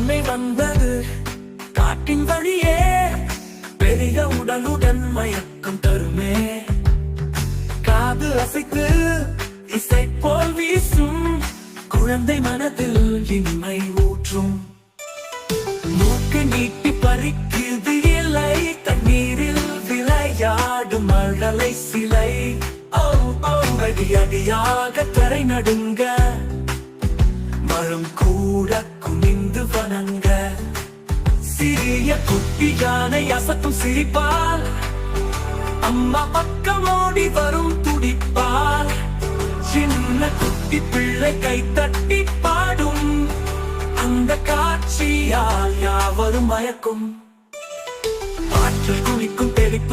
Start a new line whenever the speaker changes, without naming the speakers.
ஆமை வந்தது. காட்டின் வழியே பெரிய உடலுடன் மயக்கம் தருமே. காது அசைத்து இசை போல் வீசும் குழந்தை மனதில் இனிமை ஊற்றும். மூக்கு நீட்டி பறிக்குது இலை தண்ணீரில் விளையாடும் மழலை சிலை. அடி அடியாக தரை நடுங்க. மரம் கூட குமிந்த சிறிய குட்டி யானை அசத்தும் சிரிப்பால் அம்மா பக்கம் ஓடி வரும் துடிப்பால் சின்ன குட்டி பிள்ளை கை தட்டி பாடும். அந்த காட்சியால் யாவரும் மயக்கும். ஆற்றல் குளிக்கும்